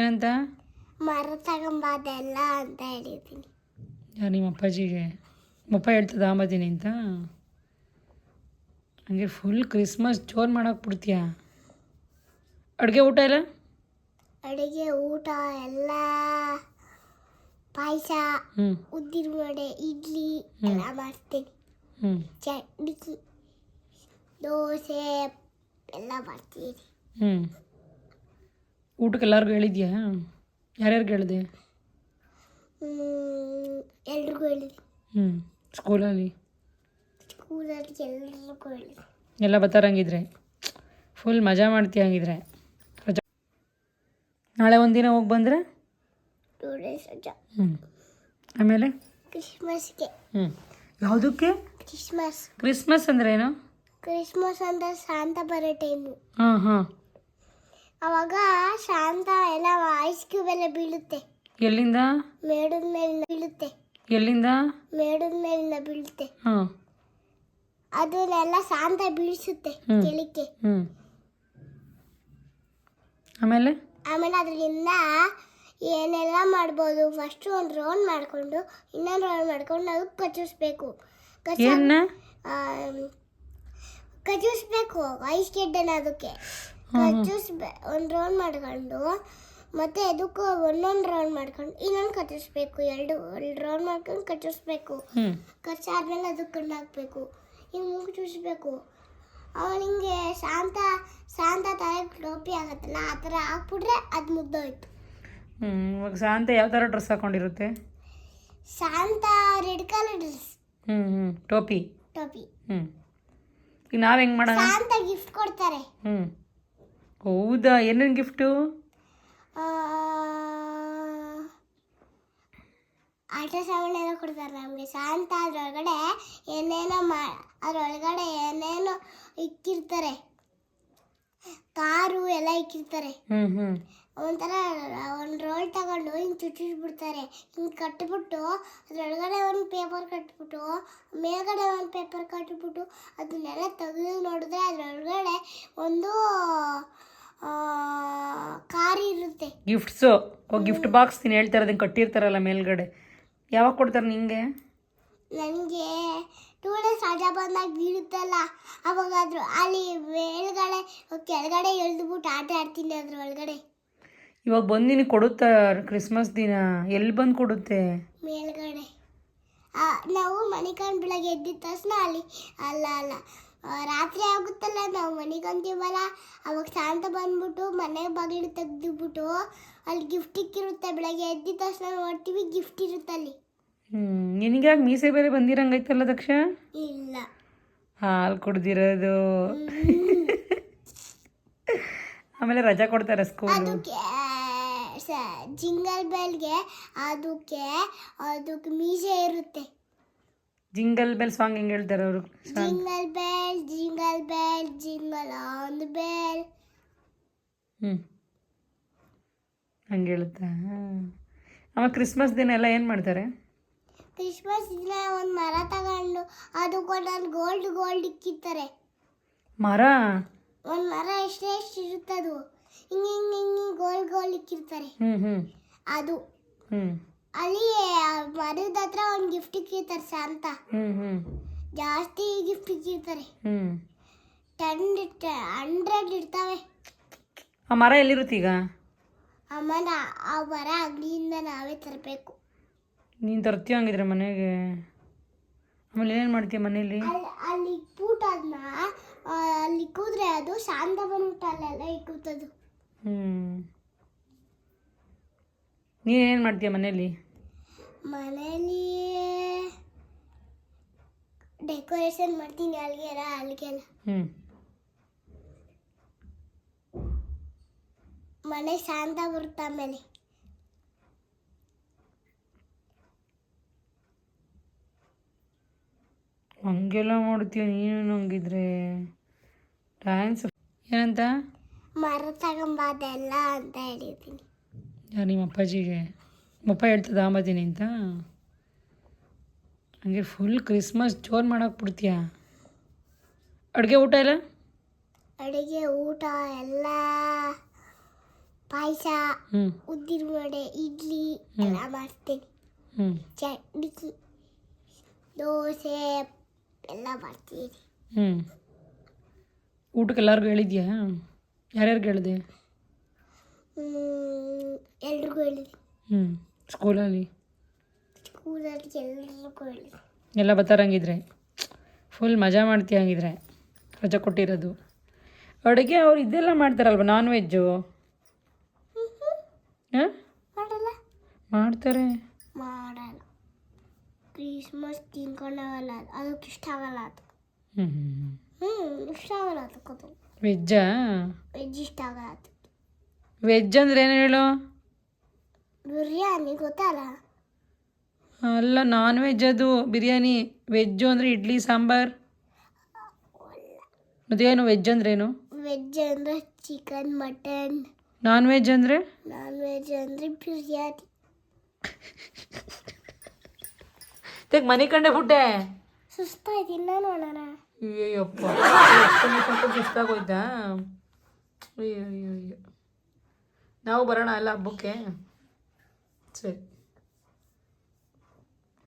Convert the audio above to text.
ಏನಂತ? ಮರ ತಗೊಂಬಾದೆಲ್ಲ ಅಂತ ಹೇಳಿದ್ದೀನಿ. ಯಾರು ನಿಮ್ಮ ಅಪ್ಪಾಜಿಗೆ? ಅಪ್ಪ ಹೇಳ್ತದ ಅಂಬತ್ತೀನಿ ಅಂತ? ಹಂಗೆ ಫುಲ್ ಕ್ರಿಸ್ಮಸ್ ಜೋರು ಮಾಡೋಕೆ ಬಿಡ್ತೀಯ? ಅಡುಗೆ ಊಟ ಇಲ್ಲ ಅಡುಗೆ ಊಟ ಎಲ್ಲ ಪಾಯಸ ಹ್ಞೂ ಉದ್ದಿನ ವಡೆ ಇಡ್ಲಿ ಎಲ್ಲ ಮಾಡ್ತೀನಿ. ಹ್ಞೂ ಚಟ್ನಿ ದೋಸೆ ಎಲ್ಲ ಮಾಡ್ತೀನಿ. ಹ್ಞೂ ಊಟಕ್ಕೆ ಎಲ್ಲರಿಗೂ ಹೇಳಿದ್ಯಾ? ಯಾರ್ಯಾರಿಗೆ ಹೇಳಿದೆ? ಎಲ್ರಿಗೂ ಹೇಳಿದೆ. ಹ್ಞೂ ಸ್ಕೂಲಲ್ಲಿ? ಸ್ಕೂಲಲ್ಲಿ ಎಲ್ರಿಗೂ ಹೇಳಿದೆ. ಎಲ್ಲ ಬರ್ತಾರಂಗಿದ್ರೆ ಫುಲ್ ಮಜಾ ಮಾಡ್ತೀಯ ಹಂಗಿದ್ರೆ? ರಜಾ ನಾಳೆ ಒಂದಿನ ಹೋಗಿ ಬಂದರೆ? ಟೂ ಡೇಸ್ ರಜಾ. ಹ್ಞೂ ಆಮೇಲೆ? ಕ್ರಿಸ್ಮಸ್ಗೆ ಹ್ಞೂ ಯಾವುದಕ್ಕೆ? ಕ್ರಿಸ್ಮಸ್ ಕ್ರಿಸ್ಮಸ್ ಅಂದ್ರೆ ಏನು ಕ್ರಿಸ್ಮಸ್ ಅಂದ್ರೆ ಸಾಂತ ಬರೋ ಟೈಮು ಹಾಂ ಹಾಂ. ಅವಾಗ ಶಾಂತ ಎಲ್ಲ ಐಸ್ ಕ್ಯೂಬ್ ಎಲ್ಲ ಬೀಳುತ್ತೆ. ಎಲ್ಲಿಂದ? ಮೇಡದ ಮೇಲಿಂದ ಬೀಳುತ್ತೆ. ಎಲ್ಲಿಂದ? ಮೇಡದ ಮೇಲಿಂದ ಬೀಳುತ್ತೆ. ಹಾಂ. ಅದನ್ನೆಲ್ಲ ಶಾಂತ ಬೀಳಿಸುತ್ತೆ ಹ್ಮ್. ಕೆಳಕ್ಕೆ. ಹ್ಞೂ ಆಮೇಲೆ? ಆಮೇಲೆ ಅದರಿಂದ ಏನೆಲ್ಲ ಮಾಡ್ಬೋದು? ಫಸ್ಟ್ ಒಂದು ರೌಂಡ್ ಮಾಡಿಕೊಂಡು ಇನ್ನೊಂದು ರೌಂಡ್ ಮಾಡ್ಕೊಂಡು ಅದಕ್ಕೆ ಕಚ್ಚಿಸ್ಬೇಕು. ಕಚ್ಚ ಕಚ್ಚಿಸ್ಬೇಕು ಐಸ್ ಗೆಡ್ಡೆನ ಅದಕ್ಕೆ. ಕಚ್ಚಿಸ್ಬೇ ಒಂದು ರೌಂಡ್ ಮಾಡ್ಕೊಂಡು ಮತ್ತೆ ಅದಕ್ಕೂ ಒಂದೊಂದು ರೌಂಡ್ ಮಾಡ್ಕೊಂಡು ಇನ್ನೊಂದು ಕಚ್ಚಿಸ್ಬೇಕು ಎರಡು ಎರಡು ರೌಂಡ್ ಮಾಡ್ಕೊಂಡು ಕಚ್ಚಿಸ್ಬೇಕು. ಕಚ್ಚಾದ್ಮೇಲೆ ಅದಕ್ಕೆ ಕಣ್ಣು ಹಾಕ್ಬೇಕು. ಹಿಂಗೆ ಮುಗಿ ಚೂಸ್ಬೇಕು ಹಿಂಗೆ ಶಾಂತ ಶಾಂತ ತಾಯಿ ಟೋಪಿ ಆಗತ್ತಲ್ಲ ಆ ಥರ ಹಾಕ್ಬಿಟ್ರೆ ಅದು ಮುದ್ದೋಯ್ತು ಹ್ಞೂ ಇವಾಗ ಶಾಂತ ಯಾವ ಥರ dress ಹಾಕೊಂಡಿರುತ್ತೆ? Shanta red colour dress. ಹ್ಞೂ ಹ್ಞೂ ಟೋಪಿ. ಟೋಪಿ. ಹ್ಞೂ ಈಗ ನಾವು ಹೆಂಗೆ ಮಾಡೋಣ? ಶಾಂತ ಗಿಫ್ಟ್ ಕೊಡ್ತಾರೆ. ಹ್ಞೂ ಹೌದಾ? ಏನೇನು ಗಿಫ್ಟು ಆಟ ಸಾಮಾನು ಎಲ್ಲ ಕೊಡ್ತಾರೆ ನಮಗೆ. ಶಾಂತ ಅದ್ರೊಳಗಡೆ ಏನೇನೋ ಮಾ ಅದ್ರೊಳಗಡೆ ಏನೇನೋ ಇಕ್ಕಿರ್ತಾರೆ. ಕಾರು ಎಲ್ಲ ಇಕ್ಕಿರ್ತಾರೆ. ಹ್ಞೂ ಹ್ಞೂ ಒಂಥರ ಒಂದು ರೋಲ್ ತಗೊಂಡು ಹಿಂಗೆ ಚುಚ್ಚಿಟ್ಬಿಡ್ತಾರೆ ಹಿಂಗೆ ಕಟ್ಬಿಟ್ಟು ಅದರೊಳಗಡೆ ಒಂದು ಪೇಪರ್ ಕಟ್ಬಿಟ್ಟು ಮೇಲ್ಗಡೆ ಒಂದು ಪೇಪರ್ ಕಟ್ಬಿಟ್ಟು ಅದನ್ನೆಲ್ಲ ತೆಗೆದು ನೋಡಿದ್ರೆ ಅದರೊಳಗಡೆ ಒಂದು ಕಾರ್ ಇರುತ್ತೆ. ಗಿಫ್ಟ್ಸು ಓ ಗಿಫ್ಟ್ ಬಾಕ್ಸ್ ನೀನು ಹೇಳ್ತಾ ಇರೋದನ್ನ ಕಟ್ಟಿರ್ತಾರಲ್ಲ ಮೇಲ್ಗಡೆ. ಯಾವಾಗ ಕೊಡ್ತಾರೆ ನಿಂಗೆ? ನನಗೆ ಟೂ ಡೇಸ್ ರಜಾ ಬಂದಾಗ ಬೀಳುತ್ತಲ್ಲ. ಅವಾಗ ಅದ್ರ ಅಲ್ಲಿ ಮೇಲ್ಗಡೆ ಕೆಳಗಡೆ ಎಳ್ದುಬಿಟ್ಟು ಆಟ ಆಡ್ತೀನಿ ಅದ್ರ ಒಳಗಡೆ ಇವಾಗ ಬಂದಿನಿ ಕೊಡುತ್ತಾ ಕ್ರಿಸ್ಮಸ್ ದಿನ. ಎಲ್ಲಿ ಬಂದು ಕೊಡುತ್ತೆ? ಮೇಲ್ಗಡೆ. ಆ, ನಾವು ಮಣಿಕಂಡ್ ಬೆಳಗ್ಗೆ ಎದ್ದಿದ ತಕ್ಷಣ ಅಲ್ಲಿ ಅಲ್ಲ ಅಲ್ಲ. ಆ, ರಾತ್ರಿ ಆಗುತ್ತಲ್ಲ ನಾವು ಮಣಿಕಂತೀವಲ್ಲ ಅವಾಗ ಶಾಂತ ಬಂದ್ಬಿಟ್ಟು ಮನೆ ಬಾಗಿಲು ತೆಗ್ದುಬಿಟ್ಟು ಅಲ್ಲಿ ಗಿಫ್ಟ್ ಇಕ್ಕಿರುತ್ತೆ. ಬೆಳಗ್ಗೆ ಎದ್ದಿದ ತಕ್ಷಣ ನೋಡ್ತೀವಿ ಗಿಫ್ಟ್ ಇರುತ್ತೆ ಅಲ್ಲಿ. ಹ್ಞೂ ನಿನಗೆ ಯಾಕೆ ಮೀಸೆ ಬೇರೆ ಬಂದಿರಂಗೈತಲ್ಲ ದಕ್ಷ? ಇಲ್ಲ. ಹಾಲು ಕುಡ್ದಿರೋದು. ಆಮೇಲೆ ರಜಾ ಕೊಡ್ತಾರೆ ಸ್ಕೂಲು ಜಿಂಗಲ್ ಬೆಲ್ಗೆ ಅದಕ್ಕೆ ಅದಕ್ಕೆ ಮೀಸೆ ಇರುತ್ತೆ. ಜಿಂಗಲ್ ಬೆಲ್ ಸಾಂಗ್ ಹೆಂಗೆ ಹೇಳ್ತಾರೆ ಅವರು? Jingle bell jingle bell jingle on the bell. ಹ್ಞೂ ಹಂಗೆ ಹೇಳುತ್ತಾ? ಅಮ್ಮ ಕ್ರಿಸ್ಮಸ್ ದಿನ ಎಲ್ಲ ಏನು ಮಾಡ್ತಾರೆ? ಕ್ರಿಸ್ಮಸ್ ದಿನ ಒಂದು ಮರ ತಗೊಂಡು ಅದಕ್ಕೆ ಒಂದು ಗೋಲ್ಡ್ ಗೋಲ್ಡ್ ಇಕ್ಕಿತ್ತಾರೆ ಮರ? ಒಂದು ಮರ ಎಷ್ಟೇ ಎಷ್ಟು ಇರುತ್ತೆ ಅದು ಹಿಂಗೆ ಹಿಂಗೆ ಹಿಂಗೆ ಗೋಲ್ ಗೋಲ್ ಇಕ್ಕಿರ್ತಾರೆ. ಹ್ಞೂ ಹ್ಞೂ ಅದು. ಹ್ಞೂ ಅಲ್ಲಿ ಆ ಮರದ ಹತ್ರ ಒಂದು ಗಿಫ್ಟ್ ಇಕ್ಕಿರ್ತಾರೆ ಶಾಂತ. ಹ್ಞೂ ಹ್ಞೂ ಜಾಸ್ತಿ ಗಿಫ್ಟ್ ಇಕ್ಕಿರ್ತಾರೆ. ಹ್ಞೂ ಟೆನ್ ಹಂಡ್ರೆಡ್ ಇರ್ತಾವೆ. ಆ ಮರ ಎಲ್ಲಿರುತ್ತೆ ಈಗ? ಅಮ್ಮನ ಆ ಮರ ಅಂಗಡಿಯಿಂದ ನಾವೇ ತರಬೇಕು. ನೀನು ತರ್ತೀಯ ಹಂಗಿದ್ರೆ ಮನೆಗೆ? ಆಮೇಲೆ ಏನೇನು ಮಾಡ್ತೀಯ ಮನೆಯಲ್ಲಿ? ಅಲ್ಲಿ ಅಲ್ಲಿ ಇಕ್ಬಿಟ್ಟು ಅದನ್ನ ಅಲ್ಲಿ ಕೂದ್ರೆ ಅದು ಶಾಂತ ಬಂದ್ಬಿಟ್ಟು ಅಲ್ಲೆಲ್ಲ ಇಕ್ಕುತ್ತದು. ನೀನೇನು ಮಾಡ್ತೀಯ ಮನೇಲಿ? ಮನೇಲಿ ಡೆಕೋರೇಷನ್ ಮಾಡ್ತೀನಿ ಅಲ್ಲಿಗೆಲ್ಲ ಅಲ್ಲಿಗೆಲ್ಲ ಹ್ಞೂ ಮನೆ ಶಾಂತ ಬರುತ್ತೆ ಆಮೇಲೆ. ಹಂಗೆಲ್ಲ ಮಾಡ್ತೀಯ ನೀನು ಹಂಗಿದ್ರೆ. ಡ್ಯಾನ್ಸ್ ಏನಂತ? ಮರ ತಗೊಂಬಾದೆಲ್ಲ ಅಂತ ಹೇಳಿದ್ದೀನಿ ಯಾರು ನಿಮ್ಮ ಅಪ್ಪಾಜಿಗೆ? ಅಪ್ಪ ಹೇಳ್ತದ ಆಂಬತ್ತೀನಿ ಅಂತ ಹಂಗೆ ಫುಲ್ ಕ್ರಿಸ್ಮಸ್ ಜೋರು ಮಾಡೋಕೆ ಬಿಡ್ತೀಯಾ? ಅಡುಗೆ ಊಟ ಎಲ್ಲ? ಅಡುಗೆ ಊಟ ಎಲ್ಲ. ಪಾಯಸ ಹ್ಞೂ ಉದ್ದಿನ ವಡೆ ಇಡ್ಲಿ ಎಲ್ಲ ಮಾಡ್ತೀನಿ. ಹ್ಞೂ ಚಟ್ನಿ ದೋಸೆ ಎಲ್ಲ ಮಾಡ್ತೀನಿ. ಹ್ಞೂ ಊಟಕ್ಕೆ ಎಲ್ಲರಿಗೂ ಹೇಳಿದ್ಯಾ? ಯಾರ್ಯಾರಿಗೆ ಹೇಳಿದೆ? ಎಲ್ರಿಗೂ ಹೇಳಿದೆ. ಹ್ಞೂ ಸ್ಕೂಲಲ್ಲಿ? ಸ್ಕೂಲಲ್ಲಿ ಎಲ್ರಿಗೂ ಹೇಳಿದೆ. ಎಲ್ಲ ಬರ್ತಾರಂಗಿದ್ರೆ ಫುಲ್ ಮಜಾ ಮಾಡ್ತೀಯ ಹಂಗಿದ್ರೆ? ರಜೆ ಕೊಟ್ಟಿರೋದು? ಅಡುಗೆ ಅವ್ರು ಇದೆಲ್ಲ ಮಾಡ್ತಾರಲ್ವ ನಾನ್ ವೆಜ್ಜು ಹಾಂ? ಮಾಡಲ್ಲ. ಮಾಡ್ತಾರೆ. ಮಾಡಲ್ಲ. ಕ್ರಿಸ್ಮಸ್ ತಿನ್ಕೊಂಡಾಗಲ್ಲ ಅದಕ್ಕೆ ಇಷ್ಟ ಆಗಲ್ಲ ಅದು. ಹ್ಞೂ ಇಷ್ಟ ಆಗಲ್ಲ ಅದಕ್ಕದು. ವೆಜ್ಜಾ? ವೆಜ್ ಇಷ್ಟ ಆಗಲ್ಲ. ವೆಜ್ ಅಂದ್ರೆ ಏನು ಹೇಳು? ಬಿರಿಯಾನಿ ಗೊತ್ತಲ್ಲ? ಅಲ್ಲ ನಾನ್ ವೆಜ್ ಅದು ಬಿರಿಯಾನಿ ವೆಜ್ಜು ಅಂದರೆ ಇಡ್ಲಿ ಸಾಂಬಾರ್? ಅದೇನು ವೆಜ್ ಅಂದ್ರೇನು ವೆಜ್ ಅಂದರೆ ಚಿಕನ್ ಮಟನ್. ನಾನ್ ವೆಜ್ ಅಂದರೆ? ನಾನ್ ವೆಜ್ ಅಂದರೆ ಬಿರಿಯಾನಿ. ತೆಗ್ ಮನೆ ಕಂಡೆ ಫುಡ್ಡೆ? ಸುಸ್ತಾಯ್ತು ಇನ್ನೂ ನೋಡೋಣ ಅಯ್ಯಪ್ಪ ಸ್ವಲ್ಪ ಅಯ್ಯೋ ಅಯ್ಯೋ ಅಯ್ಯೋ ನಾವು ಬರೋಣ ಎಲ್ಲ ಹಬ್ಬಕ್ಕೆ. ಸರಿ.